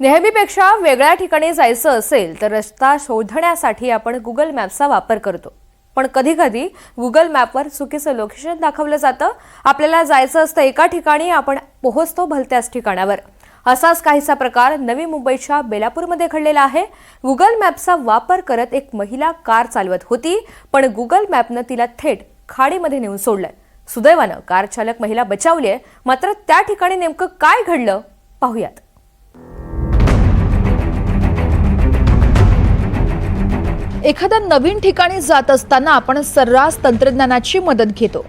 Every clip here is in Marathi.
नेहमीपेक्षा वेगळ्या ठिकाणी जायचं असेल तर रस्ता शोधण्यासाठी आपण गुगल मॅपचा वापर करतो. पण कधी कधी गुगल मॅपवर चुकीचं लोकेशन दाखवलं जातं. आपल्याला जायचं असतं एका ठिकाणी आपण पोहोचतो भलत्याच ठिकाणावर. असाच काहीसा प्रकार नवी मुंबईच्या बेलापूरमध्ये घडलेला आहे. गुगल मॅपचा वापर करत एक महिला कार चालवत होती पण गुगल मॅपनं तिला थेट खाडीमध्ये नेऊन सोडलंय सुदैवानं कार चालक महिला बचावलीय. मात्र त्या ठिकाणी नेमकं काय घडलं? पाहूयात. एखाद्या नवीन ठिकाणी जात असताना आपण सर्रास तंत्रज्ञानाची मदत घेतो.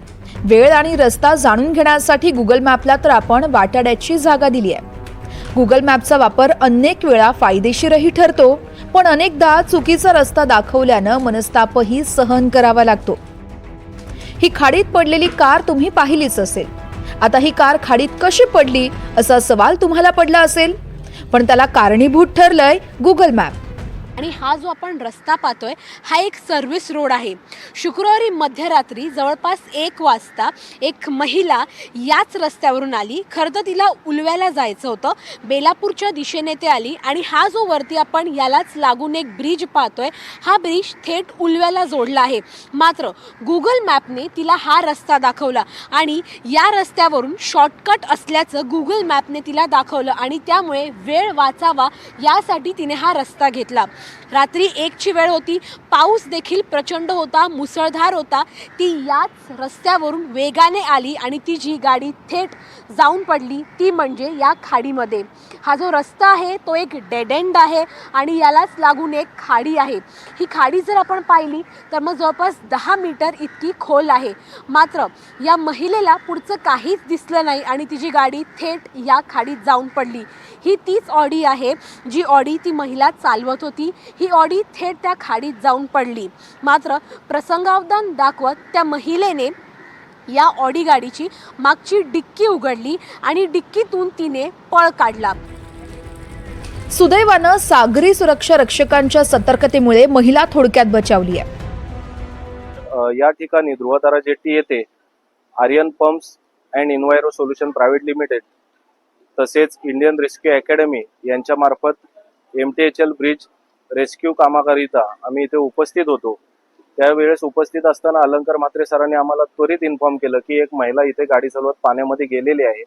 वेळ आणि रस्ता जाणून घेण्यासाठी गुगल मॅपला तर आपण वाटाड्याची जागा दिली आहे. गुगल मॅपचा वापर अनेक वेळा फायदेशीरही ठरतो पण अनेकदा चुकीचा रस्ता दाखवल्यानं मनस्तापही सहन करावा लागतो. ही खाडीत पडलेली कार तुम्ही पाहिलीच असेल. आता ही कार खाडीत कशी पडली असा सवाल तुम्हाला पडला असेल. पण त्याला कारणीभूत ठरलंय गुगल मॅप आणि हा जो आपण रस्ता पाहतोय हा एक सर्व्हिस रोड आहे. शुक्रवारी मध्यरात्री जवळपास एक वाजता एक महिला याच रस्त्यावरून आली. खरं तर तिला उलव्याला जायचं होतं. बेलापूरच्या दिशेने ते आली आणि हा जो वरती आपण यालाच लागून एक ब्रिज पाहतोय हा ब्रिज थेट उलव्याला जोडला आहे. मात्र गुगल मॅपने तिला हा रस्ता दाखवला आणि या रस्त्यावरून शॉर्टकट असल्याचं गुगल मॅपने तिला दाखवलं आणि त्यामुळे वेळ वाचावा यासाठी तिने हा रस्ता घेतला. रात्री एकची वेळ होती. पाऊस देखील प्रचंड होता मुसळधार होता. ती याच रस्त्यावरून वेगाने आली आणि ती जी गाडी थेट जाऊन पडली ती म्हणजे या खाडीमध्ये. हा जो रस्ता आहे तो एक डेड एंड आहे आणि यालाच लागून एक खाडी आहे. ही खाडी जर आपण पाहिली तर मग जवळपास दहा मीटर इतकी खोल आहे. मात्र या महिलेला पुढचं काहीच दिसलं नाही आणि तिची गाडी थेट या खाडीत जाऊन पडली. ही तीच ऑडी आहे जी ऑडी ती महिला चालवत होती. ही ऑडी थेट त्या खाडीत जाऊन पडली. मात्र प्रसंगावधान दाखवत त्या महिलेने या ऑडी गाडीची मागची डिक्की उघडली आणि डिक्कीतून तिने पळ काढला. सुदैवानं सागरी सुरक्षा रक्षकांच्या सतर्कतेमुळे महिला थोडक्यात बचावली आहे. या ठिकाणी ध्रुवतारा जेट्टी येथे Aryan pumps and enviro solution private limited तसेच इंडियन रेस्क्यू अकॅडमी यांच्या मार्फत M T H L bridge rescue कामाकरिता आम्ही इथे उपस्थित होतो. त्यावेळेस उपस्थित असताना अलंकार म्हात्रे सरांनी आम्हाला त्वरित इन्फॉर्म केलं की एक महिला इथे गाडी चालवत पाण्यामध्ये गेलेली आहे.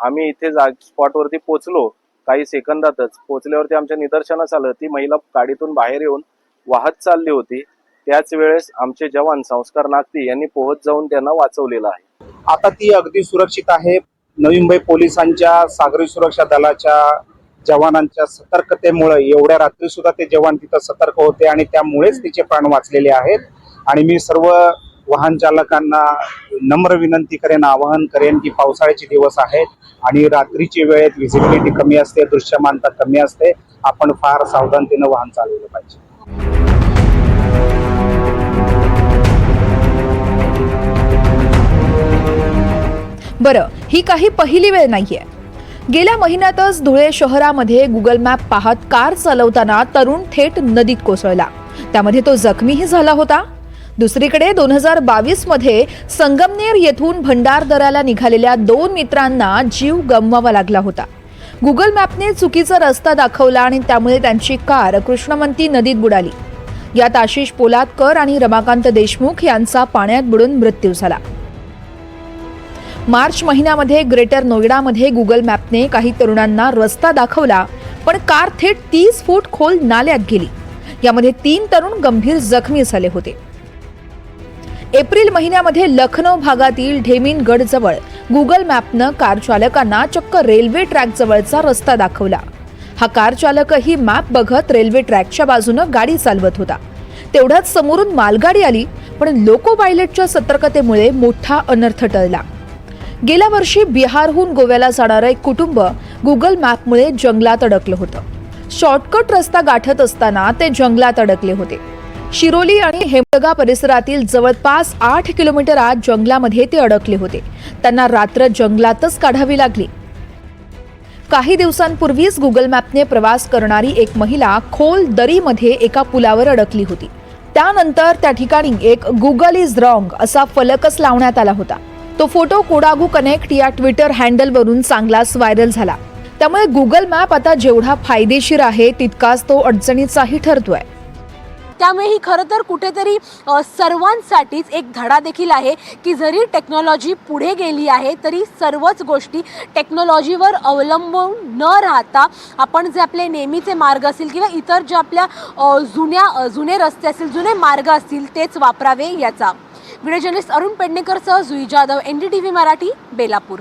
आम्ही इथे जाग स्पॉटवरती पोचलो. काही सेकंदातच पोचल्यावरती आमच्या निदर्शनास आलं. ती महिला गाडीतून बाहेर येऊन वाहत चालली होती. त्याच वेळेस आमचे जवान संस्कार नागती यांनी पोहत जाऊन त्यांना वाचवलेलं आहे. आता ती अगदी सुरक्षित आहे. नवी मुंबई पोलिसांच्या सागरी सुरक्षा दलाच्या जवानांच्या सतर्कतेमुळे एवढ्या रात्री सुद्धा ते जवान तिथं सतर्क होते आणि त्यामुळेच तिचे प्राण वाचलेले आहेत. आणि मी सर्व वाहन चालकांना नम्र विनंती करेन आवाहन करेन की पावसाळ्याचे दिवस आहेत आणि रात्रीची वेळेत व्हिजिबिलिटी कमी असते दृश्यमानता कमी असते. आपण फार सावधानतेनं वाहन चालवलं पाहिजे. बरं ही काही पहिली वेळ नाहीये. गेल्या महिन्यातच धुळे शहरामध्ये गुगल मॅप पाहत कार चालवताना तरुण थेट नदीत कोसळला. त्यामध्ये तो जखमीही झाला होता. दुसरीकडे दोन हजार बावीसमध्ये संगमनेर येथून भंडारदऱ्याला निघालेल्या दोन मित्रांना जीव गमवावा लागला होता. गुगल मॅपने चुकीचा रस्ता दाखवला आणि त्यामुळे त्यांची कार कृष्णमंती नदीत बुडाली. यात आशिष पोलादकर आणि रमाकांत देशमुख यांचा पाण्यात बुडून मृत्यू झाला. मार्च महिन्यामध्ये ग्रेटर नोएडामध्ये गुगल मॅपने काही तरुणांना रस्ता दाखवला पण कार थेट तीस फूट खोल नाल्यात गेली. यामध्ये तीन तरुण गंभीर जखमी झाले होते. एप्रिल महिन्यामध्ये लखनौ भागातील ढेमिनगड जवळ गुगल मॅपनं कार चालकांना चक्क रेल्वे ट्रॅक जवळचा रस्ता दाखवला. हा कार चालकही मॅप बघत रेल्वे ट्रॅकच्या बाजूनं गाडी चालवत होता. तेवढ्याच समोरून मालगाडी आली पण लोको पायलटच्या सतर्कतेमुळे मोठा अनर्थ टळला. गेल्या वर्षी बिहारहून गोव्याला जाणारं एक कुटुंब गुगल मॅपमुळे जंगलात अडकलं होतं. शॉर्टकट रस्ता गाठत असताना ते जंगलात अडकले होते. शिरोली आणि हेमदगा परिसरातील जवळपास आठ किलोमीटर आत जंगलामध्ये ते अडकले होते. त्यांना रात्र जंगलातच काढावी लागली. काही दिवसांपूर्वीच गुगल मॅपने प्रवास करणारी एक महिला खोल दरीमध्ये एका पुलावर अडकली होती. त्यानंतर त्या ठिकाणी एक गुगल इज रॉंग असा फलकच लावण्यात आला होता. तो फोटो कोडागू कनेक्ट या ट्विटर हँडलवरून चांगलाच व्हायरल झाला. त्यामुळे गुगल मॅप आता जेवढा फायदेशीर आहे तितकाच तो अडचणीचाही ठरतोय. त्यामुळे ही खरं तर कुठेतरी सर्वांसाठीच एक धडा देखील आहे की जरी टेक्नॉलॉजी पुढे गेली आहे तरी सर्वच गोष्टी टेक्नॉलॉजीवर अवलंबून न राहता आपण जे आपले नेहमीचे मार्ग असतील किंवा इतर जे आपल्या जुन्या जुने रस्ते असतील जुने मार्ग असतील तेच वापरावे याचा. Video journalist Arun पेडणेकरसह Jui Jadhav N D T V Marathi Belapur.